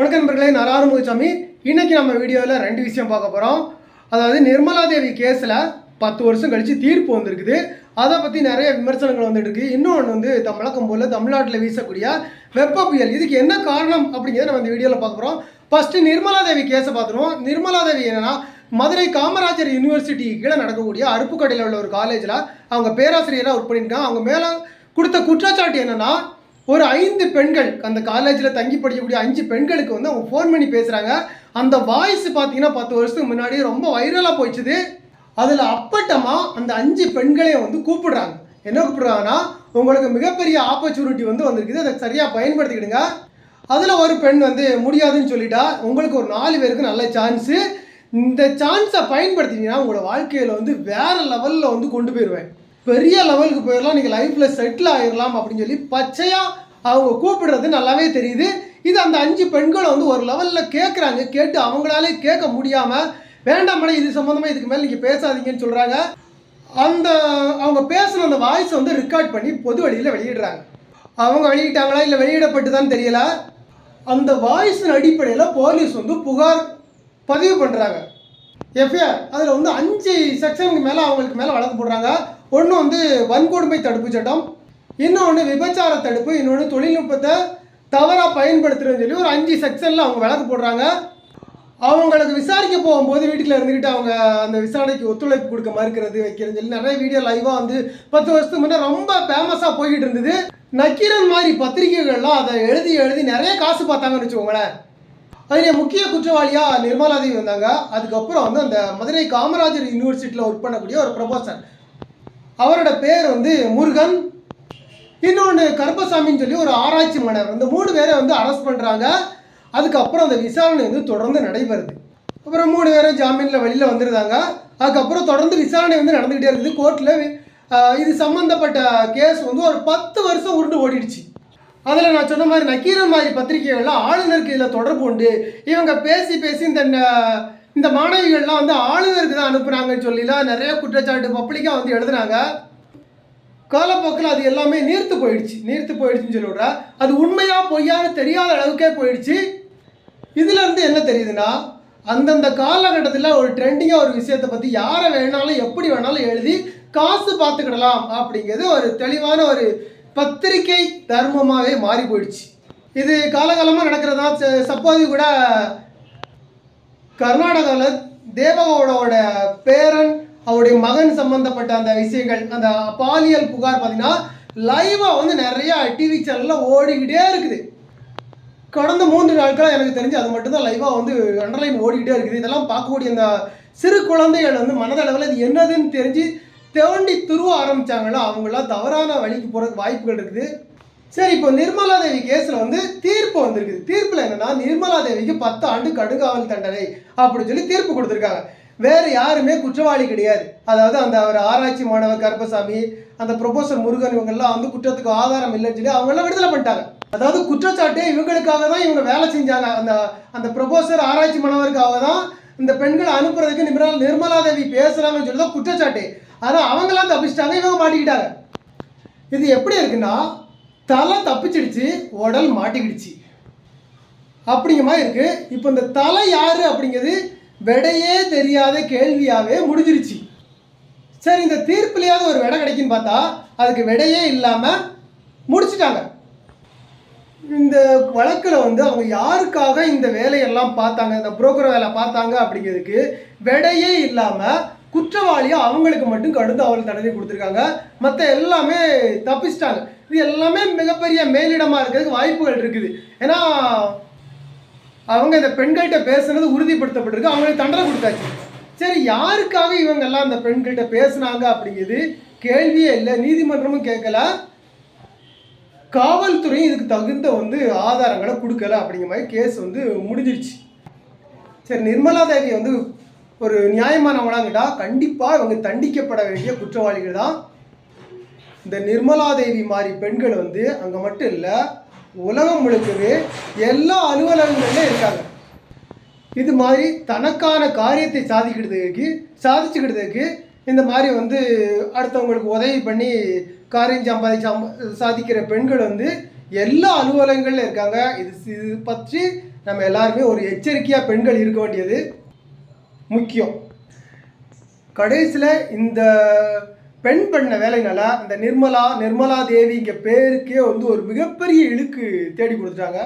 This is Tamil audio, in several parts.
வணக்கம் நண்பர்களே நான் ஆறுமுகசாமி. இன்றைக்கி நம்ம வீடியோவில் ரெண்டு விஷயம் பார்க்க போகிறோம் அதாவது நிர்மலா தேவி கேஸில் பத்து வருஷம் கழித்து தீர்ப்பு வந்திருக்குது. அதை பற்றி நிறைய விமர்சனங்கள் வந்துட்டு இருக்கு இன்னொன்று வந்து த- போல் தமிழ்நாட்டில் வீசக்கூடிய வெப்ப புயல். இதுக்கு என்ன காரணம் அப்படிங்கிறத நம்ம இந்த வீடியோவில் பார்க்க போகிறோம் ஃபஸ்ட்டு நிர்மலா தேவி கேஸை பார்த்துருவோம். நிர்மலா தேவி என்னென்னா மதுரை காமராஜர் யூனிவர்சிட்டி கீழே நடக்கக்கூடிய அருப்புக்கடையில் உள்ள ஒரு காலேஜில் அவங்க பேராசிரியராக ஒர்க் பண்ணியிருக்காங்க அவங்க மேலே கொடுத்த குற்றச்சாட்டு என்னென்னா ஒரு ஐந்து பெண்கள் அந்த காலேஜில் தங்கி படிக்கக்கூடிய அஞ்சு பெண்களுக்கு வந்து அவங்க ஃபோன் பண்ணி பேசுகிறாங்க அந்த வாய்ஸ் பார்த்தீங்கன்னா பத்து வருஷத்துக்கு முன்னாடி ரொம்ப வைரலாக போயிடுச்சுது. அதில் அப்பட்டமாக அந்த அஞ்சு பெண்களையும் வந்து கூப்பிடுறாங்க. என்ன கூப்பிடுறாங்கன்னா உங்களுக்கு மிகப்பெரிய ஆப்பர்ச்சுனிட்டி வந்து வந்திருக்குது. அதை சரியாக பயன்படுத்திக்கிடுங்க. அதில் ஒரு பெண் வந்து முடியாதுன்னு சொல்லிட்டா. உங்களுக்கு ஒரு நாலு பேருக்கு நல்ல சான்ஸு இந்த சான்ஸை பயன்படுத்தினீங்கன்னா உங்களோட வாழ்க்கையில் வந்து வேறு லெவலில் வந்து கொண்டு போயிடுவேன் பெரிய லெவலுக்கு போயிடலாம் நீங்கள் லைஃப்பில் செட்டில் ஆகிடலாம் அப்படின்னு சொல்லி பச்சையாக அவங்க கூப்பிடுறது நல்லாவே தெரியுது. இது அந்த அஞ்சு பெண்களை வந்து ஒரு லெவலில் கேட்குறாங்க கேட்டு அவங்களாலே கேட்க முடியாமல் வேண்டாம் மேடம் இது சம்மந்தமாக இதுக்கு மேலே நீங்கள் பேசாதீங்கன்னு சொல்கிறாங்க அந்த அவங்க பேசுகிற அந்த வாய்ஸ் வந்து ரெக்கார்ட் பண்ணி பொது வழியில் வெளியிடுறாங்க. அவங்க வெளியிட்டாங்களா இல்லை வெளியிடப்பட்டுதான்னு தெரியல. அந்த வாய்ஸின் அடிப்படையில் போலீஸ் வந்து புகார் பதிவு பண்ணுறாங்க எஃப்ஐஆர் அதில் வந்து அஞ்சு செக்ஷனுக்கு மேலே அவங்களுக்கு மேலே வழக்கு போடுறாங்க. ஒன்று வந்து வன்கொடுமை தடுப்பு சட்டம் இன்னொன்று விபச்சார தடுப்பு இன்னொன்று தொழில்நுட்பத்தை தவறாக பயன்படுத்துறதுன்னு சொல்லி ஒரு அஞ்சு செக்ஷனில் அவங்க வழக்கு போடுறாங்க. அவங்களுக்கு விசாரிக்க போகும்போது வீட்டில் இருந்துக்கிட்டு அவங்க அந்த விசாரணைக்கு ஒத்துழைப்பு கொடுக்க மறுக்கிறது வைக்கிறதுன்னு சொல்லி நிறைய வீடியோ லைவாக வந்து பத்து வருஷத்துக்கு முன்னே ரொம்ப ஃபேமஸாக போய்கிட்டு இருந்தது. நக்கீரன் மாதிரி பத்திரிகைகள்லாம் அதை எழுதி எழுதி நிறைய காசு பார்த்தாங்கன்னு வச்சுக்கோங்களேன். அதில் முக்கிய குற்றவாளியாக நிர்மலா தேவி வந்தாங்க. அதுக்கப்புறம் வந்து அந்த மதுரை காமராஜர் யூனிவர்சிட்டியில் ஒர்க் பண்ணக்கூடிய ஒரு ப்ரொஃபஸர் அவரோட பேர் வந்து முருகன். இன்னொன்று கருப்பசாமின்னு சொல்லி ஒரு ஆராய்ச்சி மன்னர். இந்த மூணு பேரை வந்து அரெஸ்ட் பண்ணுறாங்க அதுக்கப்புறம் அந்த விசாரணை வந்து தொடர்ந்து நடைபெறுது. அப்புறம் மூணு பேரும் ஜாமீனில் வெளியில் வந்துருந்தாங்க. அதுக்கப்புறம் தொடர்ந்து விசாரணை வந்து நடந்துக்கிட்டே இருக்குது. கோர்ட்டில் இது சம்மந்தப்பட்ட கேஸ் வந்து ஒரு பத்து வருஷம் உருண்டு ஓடிடுச்சு. அதில் நான் சொன்ன மாதிரி நக்கீரன் மாதிரி பத்திரிகைகள்லாம் ஆளுநருக்கு இதில் தொடர்பு உண்டு. இவங்க பேசி பேசி இந்த இந்த மாணவிகள்லாம் வந்து ஆளுநருக்கு தான் அனுப்புகிறாங்கன்னு சொல்லிலாம் நிறைய குற்றச்சாட்டு பப்ளிக்காக வந்து எழுதுனாங்க காலப்போக்கில் அது எல்லாமே நீர்த்து போயிடுச்சு நீர்த்து போயிடுச்சுன்னு சொல்லி அது உண்மையாக பொய்யான்னு தெரியாத அளவுக்கே போயிடுச்சு. இதுலேருந்து என்ன தெரியுதுன்னா அந்தந்த காலகட்டத்தில் ஒரு ட்ரெண்டிங்காக ஒரு விஷயத்தை பற்றி யாரை வேணாலும் எப்படி வேணாலும் எழுதி காசு பார்த்துக்கிடலாம் அப்படிங்கிறது ஒரு தெளிவான ஒரு பத்திரிகை தர்மமாகவே மாறி போயிடுச்சு. இது காலகாலமாக நடக்கிறதா சப்போது கூட கர்நாடகாவில் தேவகவுடோட பேரன் அவருடைய மகன் சம்பந்தப்பட்ட அந்த விஷயங்கள் அந்த பாலியல் புகார் பார்த்தீங்கன்னா லைவாக வந்து நிறைய டிவி சேனலில் ஓடிக்கிட்டே இருக்குது. கடந்த மூன்று நாட்களாக எனக்கு தெரிஞ்சு அது மட்டும்தான் லைவாக வந்து அண்டர்லைன் ஓடிக்கிட்டே இருக்குது. இதெல்லாம் பார்க்கக்கூடிய அந்த சிறு குழந்தைகள் வந்து மனதளவில் இது என்னதுன்னு தெரிஞ்சு தேண்டி துருவ ஆரம்பித்தாங்களோ அவங்களாம் தவறான வழிக்கு போகிறதுக்கு வாய்ப்புகள் இருக்குது. சரி இப்போ நிர்மலா தேவி கேஸில் வந்து தீர்ப்பு வந்திருக்குது. தீர்ப்பில் என்னன்னா நிர்மலா தேவிக்கு பத்து ஆண்டு கடுங்காவல் தண்டனை அப்படின்னு சொல்லி தீர்ப்பு கொடுத்துருக்காங்க. வேறு யாருமே குற்றவாளி கிடையாது. அதாவது அந்த ஒரு ஆராய்ச்சி மாணவர் கருப்பசாமி அந்த ப்ரொஃபஸர் முருகன் இவங்கெல்லாம் வந்து குற்றத்துக்கு ஆதாரம் இல்லைன்னு சொல்லி அவங்கெல்லாம் விடுதலை பண்ணிட்டாங்க. அதாவது குற்றச்சாட்டு இவங்களுக்காக தான் இவங்க வேலை செஞ்சாங்க. அந்த அந்த ப்ரொஃபஸர் ஆராய்ச்சி மாணவருக்காக தான் இந்த பெண்களை அனுப்புறதுக்கு நிர்மலா நிர்மலா தேவி பேசுகிறாங்கன்னு சொல்லி தான் குற்றச்சாட்டு. ஆனால் அவங்களாம் தப்பிச்சிட்டாங்க இவங்க மாட்டிக்கிட்டாங்க. இது எப்படி இருக்குன்னா தலை தப்பிச்சிடுச்சு உடல் மாட்டிக்கிடுச்சு. அப்படிங்கிற மாதிரி இருக்கு. இப்போ இந்த தலை யாரு அப்படிங்கிறது விடையே தெரியாத கேள்வியாகவே முடிஞ்சிருச்சு. சரி இந்த தீர்ப்புலையாவது ஒரு விடை கிடைக்குன்னு பார்த்தா அதுக்கு விடையே இல்லாமல் முடிச்சிட்டாங்க. இந்த வழக்கில் வந்து அவங்க யாருக்காக இந்த வேலையெல்லாம் பார்த்தாங்க இந்த புரோக்கர் வேலை பார்த்தாங்க அப்படிங்கிறதுக்கு விடையே இல்லாமல் குற்றவாளியாக அவங்களுக்கு மட்டும் கடுத்து அவள் தண்டனை கொடுத்துருக்காங்க. மற்ற எல்லாமே தப்பிச்சிட்டாங்க. இது எல்லாமே மிகப்பெரிய மேலிடமாக இருக்கிறதுக்கு வாய்ப்புகள் இருக்குது. ஏன்னா அவங்க இந்த பெண்கள்கிட்ட பேசுனது உறுதிப்படுத்தப்பட்டிருக்கு. அவங்களுக்கு தண்டனை கொடுத்தாச்சு. சரி யாருக்காக இவங்கெல்லாம் அந்த பெண்கள்கிட்ட பேசுனாங்க அப்படிங்கிறது கேள்வியே இல்லை. நீதிமன்றமும் கேட்கல. காவல்துறையும் இதுக்கு தகுந்த வந்து ஆதாரங்களை கொடுக்கல அப்படிங்கிற மாதிரி கேஸ் வந்து முடிஞ்சிருச்சு. சரி நிர்மலா தேவி வந்து ஒரு நியாயமானவங்களாம் கேட்டால் கண்டிப்பாக இவங்க தண்டிக்கப்பட வேண்டிய குற்றவாளிகள் தான். இந்த நிர்மலா தேவி மாதிரி பெண்கள் வந்து அங்கே மட்டும் இல்லை உலகம் முழுக்கவே எல்லா அலுவலகங்கள்லையும் இருக்காங்க. இது மாதிரி தனக்கான காரியத்தை சாதிக்கிறதுக்கு சாதிச்சுக்கிறதுக்கு இந்த மாதிரி வந்து அடுத்தவங்களுக்கு உதவி பண்ணி காரியம் சம்பாதி சாதிக்கிற பெண்கள் வந்து எல்லா அலுவலகங்கள்லையும் இருக்காங்க. இது இது பற்றி நம்ம எல்லாருமே ஒரு எச்சரிக்கையாக பெண்கள் இருக்க வேண்டியது. முக்கியம். கடைசியில் இந்த பெண் பண்ண வேலைனால இந்த நிர்மலா நிர்மலா தேவிங்க பேருக்கே வந்து ஒரு மிகப்பெரிய இழுக்கு தேடி கொடுத்துட்டாங்க.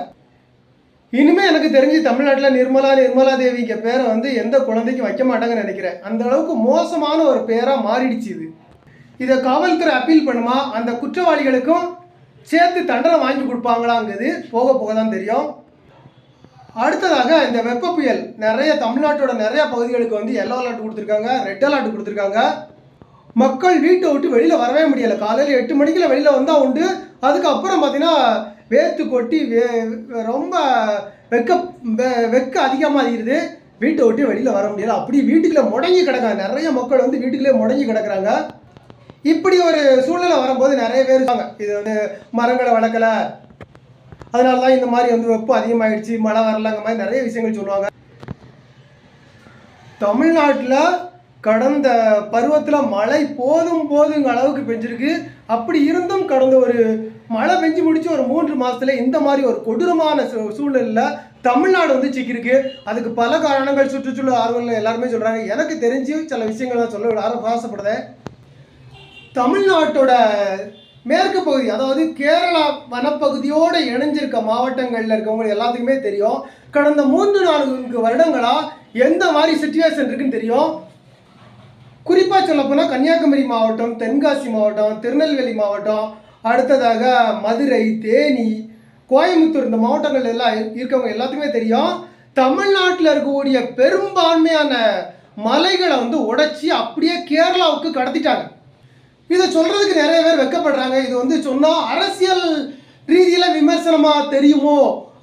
இனிமேல் எனக்கு தெரிஞ்சு தமிழ்நாட்டில் நிர்மலா நிர்மலா தேவிங்க பேரை வந்து எந்த குழந்தைக்கும் வைக்க மாட்டாங்கன்னு நினைக்கிறேன். அந்த அளவுக்கு மோசமான ஒரு பேராக மாறிடுச்சு இது. இதை காவல்துறை அப்பீல் பண்ணுமா? அந்த குற்றவாளிகளுக்கும் சேர்த்து தண்டனை வாங்கி கொடுப்பாங்களாங்கிறது போக போக தான் தெரியும். அடுத்ததாக இந்த வெப்ப புயல். நிறைய தமிழ்நாட்டோட நிறைய பகுதிகளுக்கு வந்து எல்லோ அலர்ட் கொடுத்துருக்காங்க ரெட் அலர்ட் கொடுத்துருக்காங்க. மக்கள் வீட்டை விட்டு வெளியில் வரவே முடியலை. காலையில் எட்டு மணிக்குள்ள வெளியில் வந்தால் உண்டு. அதுக்கப்புறம் பார்த்தீங்கன்னா வேர்த்து கொட்டி வே ரொம்ப வெக்க வெ- வெக்க அதிகமாகிடுது வீட்டை விட்டு வெளியில் வர முடியல. அப்படி வீட்டுக்குள்ளே முடங்கி கிடக்காங்க நிறைய மக்கள் வந்து வீட்டுக்குள்ளே முடங்கி கிடக்குறாங்க. இப்படி ஒரு சூழ்நிலை வரும்போது நிறைய பேர் இருக்காங்க. இது வந்து மரங்களை வளர்க்கல அதனால தான் இந்த மாதிரி வந்து வெப்பம் அதிகமாயிடுச்சு மழை வரலங்க மாதிரி நிறைய விஷயங்கள் சொல்லுவாங்க. தமிழ்நாட்டில் கடந்த பருவத்தில் மழை போதும் போதுங்க அளவுக்கு பெஞ்சிருக்கு. அப்படி இருந்தும் கடந்த ஒரு மழை பெஞ்சு முடிச்சு ஒரு மூன்று மாதத்தில் இந்த மாதிரி ஒரு கொடூரமான சூ- சூழ்நிலையில் தமிழ்நாடு வந்து சிக்கியிருக்கு. அதுக்கு பல காரணங்கள் சுற்றுச்சூழல் ஆர்வலர்கள் எல்லாருமே சொல்கிறாங்க எனக்கு தெரிஞ்சு சில விஷயங்கள் நான் சொல்ல ஆர- ஆசைப்படுறேன். தமிழ்நாட்டோட மேற்கு பகுதி அதாவது கேரளா வனப்பகுதியோடு இணைஞ்சிருக்க மாவட்டங்களில் இருக்கவங்க எல்லாத்துக்குமே தெரியும். கடந்த மூன்று நான்கு வருடங்களாக எந்த மாதிரி சுச்சுவேஷன் இருக்குன்னு தெரியும். குறிப்பாக சொல்லப்போனால் கன்னியாகுமரி மாவட்டம் தென்காசி மாவட்டம் திருநெல்வேலி மாவட்டம் அடுத்ததாக மதுரை தேனி கோயம்புத்தூர் இந்த மாவட்டங்கள் எல்லாம் இருக்கவங்க எல்லாத்துக்குமே தெரியும். தமிழ்நாட்டில் இருக்கக்கூடிய பெரும்பான்மையான மலைகளை வந்து உடைச்சி அப்படியே கேரளாவுக்கு கடத்திட்டாங்க. இதை சொல்றதுக்கு நிறைய பேர் வெக்கப்படுறாங்க. இது வந்து சொன்னால் அரசியல் ரீதியில் விமர்சனமாக தெரியுமோ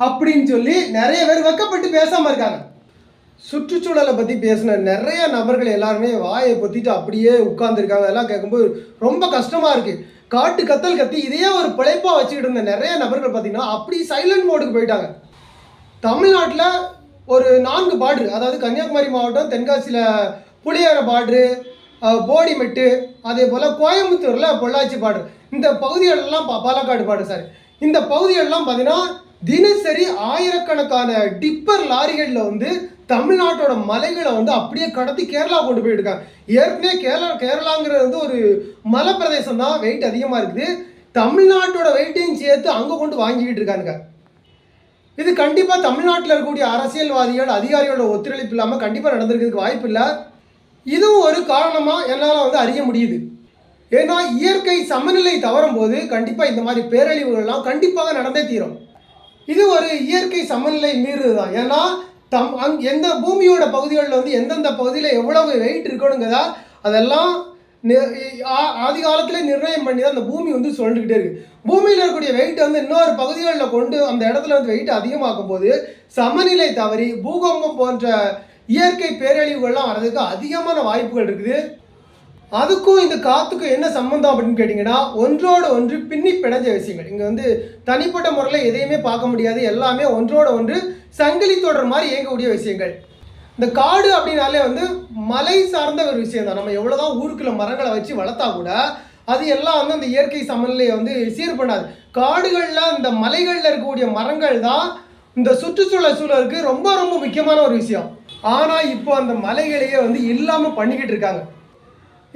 அப்படின்னு சொல்லி நிறைய பேர் வெக்கப்பட்டு பேசாமல் இருக்காங்க. சுற்றுச்சூழலை பற்றி பேசின நிறைய நபர்கள் எல்லாருமே வாயை பொத்திட்டு அப்படியே உட்கார்ந்துருக்காங்க. அதெல்லாம் கேட்கும்போது ரொம்ப கஷ்டமாக இருக்குது காட்டு கத்தல் கத்தி இதையே ஒரு பிழைப்பாக வச்சுக்கிட்டு இருந்த நிறைய நபர்கள் பார்த்தீங்கன்னா அப்படி சைலண்ட் மோடுக்கு போயிட்டாங்க. தமிழ்நாட்டில் ஒரு நான்கு பாட்ரு அதாவது கன்னியாகுமரி மாவட்டம் தென்காசியில் புளியார பாட்ரு போடிமெட்டு அதே போல் கோயம்புத்தூரில் பொள்ளாச்சி பாடு இந்த பகுதிகளெல்லாம் பா- பாலக்காடு பாடு சார் இந்த பகுதிகளெல்லாம் பார்த்தீங்கன்னா தினசரி ஆயிரக்கணக்கான டிப்பர் லாரிகளில் வந்து தமிழ்நாட்டோட மலைகளை வந்து அப்படியே கடத்தி கேரளா கொண்டு போயிருக்காங்க ஏற்கனவே கேரளா கேரளாங்கிறது வந்து ஒரு மலை பிரதேசம் தான் வெயிட் அதிகமாக இருக்குது. தமிழ்நாட்டோட வெயிட்டையும் சேர்த்து அங்கே கொண்டு வாங்கிக்கிட்டு இருக்காங்க இது கண்டிப்பாக தமிழ்நாட்டில் இருக்கக்கூடிய அரசியல்வாதிகள் அதிகாரிகளோட ஒத்துழைப்பு இல்லாமல் கண்டிப்பாக நடந்திருக்கிறதுக்கு வாய்ப்பு இல்லை இதுவும் ஒரு காரணமாக என்னால் வந்து அறிய முடியுது. ஏன்னா இயற்கை சமநிலை தவறும் போது கண்டிப்பாக இந்த மாதிரி பேரழிவுகள்லாம் கண்டிப்பாக நடந்தே தீரும். இது ஒரு இயற்கை சமநிலை மீறுது தான் ஏன்னா தம் அங் எந்த பூமியோட பகுதிகளில் வந்து எந்தெந்த பகுதியில் எவ்வளவு வெயிட் இருக்கணுங்கிறதா அதெல்லாம் நி- ஆ- ஆதி காலத்தில் நிர்ணயம் பண்ணி தான் அந்த பூமி வந்து சொல்லிக்கிட்டே இருக்குது பூமியில் இருக்கக்கூடிய வெயிட் வந்து இன்னொரு பகுதிகளில் கொண்டு அந்த இடத்துல வந்து வெயிட் அதிகமாக்கும் போது சமநிலை தவறி பூகம்பம் போன்ற இயற்கை பேரழிவுகள்லாம் வர்றதுக்கு அதிகமான வாய்ப்புகள் இருக்குது. அதுக்கும் இந்த காற்றுக்கும் என்ன சம்மந்தம் அப்படின்னு கேட்டிங்கன்னா ஒன்றோடு ஒன்று பின்னி பிணைஞ்ச விஷயங்கள். இங்கே வந்து தனிப்பட்ட முறையில் எதையுமே பார்க்க முடியாது. எல்லாமே ஒன்றோட ஒன்று சங்கிலி தொடர் மாதிரி இயங்கக்கூடிய விஷயங்கள். இந்த காடு அப்படின்னாலே வந்து மலை சார்ந்த ஒரு விஷயம் தான் நம்ம எவ்வளோதான் ஊருக்குள்ள மரங்களை வச்சு வளர்த்தா கூட அது எல்லாம் வந்து அந்த இயற்கை சமநிலையை வந்து சீர் பண்ணாது. காடுகளில் இந்த மலைகளில் இருக்கக்கூடிய மரங்கள் தான் இந்த சுற்றுச்சூழல் சூழலுக்கு ரொம்ப ரொம்ப முக்கியமான ஒரு விஷயம். ஆனால் இப்போ அந்த மலைகளையே வந்து இல்லாமல் பண்ணிக்கிட்டு இருக்காங்க.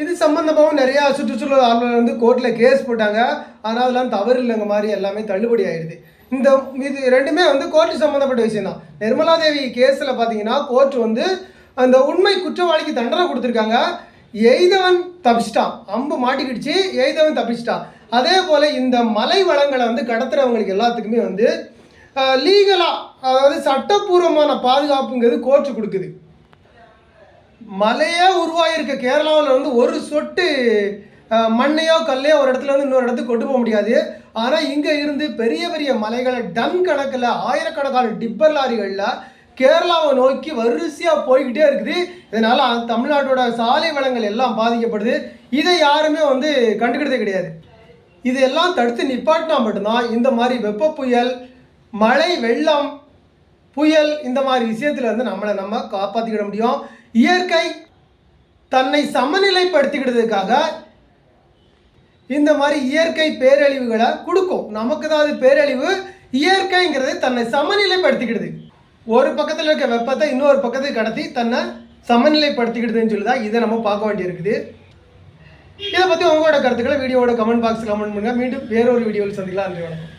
இது சம்மந்தமாகவும் நிறையா சுற்றுச்சூழல் ஆர்வலர் வந்து கோர்ட்டில் கேஸ் போட்டாங்க. ஆனால் அதெல்லாம் தவறு இல்லைங்க மாதிரி எல்லாமே தள்ளுபடி ஆயிடுது. இந்த இது ரெண்டுமே வந்து கோர்ட்டு சம்மந்தப்பட்ட விஷயம் தான் நிர்மலா தேவி கேஸில் பார்த்தீங்கன்னா கோர்ட் வந்து அந்த உண்மை குற்றவாளிக்கு தண்டனை கொடுத்துருக்காங்க. எய்தவன் தப்பிச்சிட்டான். அம்பு மாட்டிக்கிடுச்சு எய்தவன் தப்பிச்சிட்டான். அதே போல் இந்த மலை வளங்களை வந்து கடத்துறவங்களுக்கு எல்லாத்துக்குமே வந்து லீகலாக அதாவது சட்டப்பூர்வமான பாதுகாப்புங்கிறது கோர்ட்டு கொடுக்குது. மலையே உருவாகியிருக்க கேரளாவில் வந்து ஒரு சொட்டு மண்ணையோ கல்லையோ ஒரு இடத்துல இருந்து இன்னொரு இடத்துக்கு கொண்டு போக முடியாது. ஆனால் இங்கே இருந்து பெரிய பெரிய மலைகளை டன் கணக்கில் ஆயிரக்கணக்கான டிப்பர் லாரிகளில் கேரளாவை நோக்கி வரிசையாக போய்கிட்டே இருக்குது. இதனால் தமிழ்நாட்டோட சாலை வளங்கள் எல்லாம் பாதிக்கப்படுது. இதை யாருமே வந்து கண்டுக்கிட்டதே கிடையாது. இதெல்லாம் தடுத்து நிப்பாட்டினா மட்டும்தான் இந்த மாதிரி வெப்ப புயல் மழை வெள்ளம் புயல் இந்த மாதிரி விஷயத்துல இருந்து நம்மளை நம்ம காப்பாற்றிக்கிட முடியும். இயற்கை தன்னை சமநிலைப்படுத்திக்கிட்டதுக்காக இந்த மாதிரி இயற்கை பேரழிவுகளை கொடுக்கும். நமக்கு தான் அது பேரழிவு. இயற்கைங்கிறது தன்னை சமநிலைப்படுத்திக்கிடுது. ஒரு பக்கத்தில் இருக்க வெப்பத்தை இன்னொரு பக்கத்துக்கு கடத்தி தன்னை சமநிலைப்படுத்திக்கிடுதுன்னு சொல்லி தான் இதை நம்ம பார்க்க வேண்டியிருக்குது. இதை பற்றி உங்களோட கருத்துக்களை வீடியோவோட கமெண்ட் பாக்ஸ் கமெண்ட் பண்ணுங்கள் மீண்டும் வேறொரு வீடியோவில் சந்திக்கலாம். நன்றி வணக்கம்.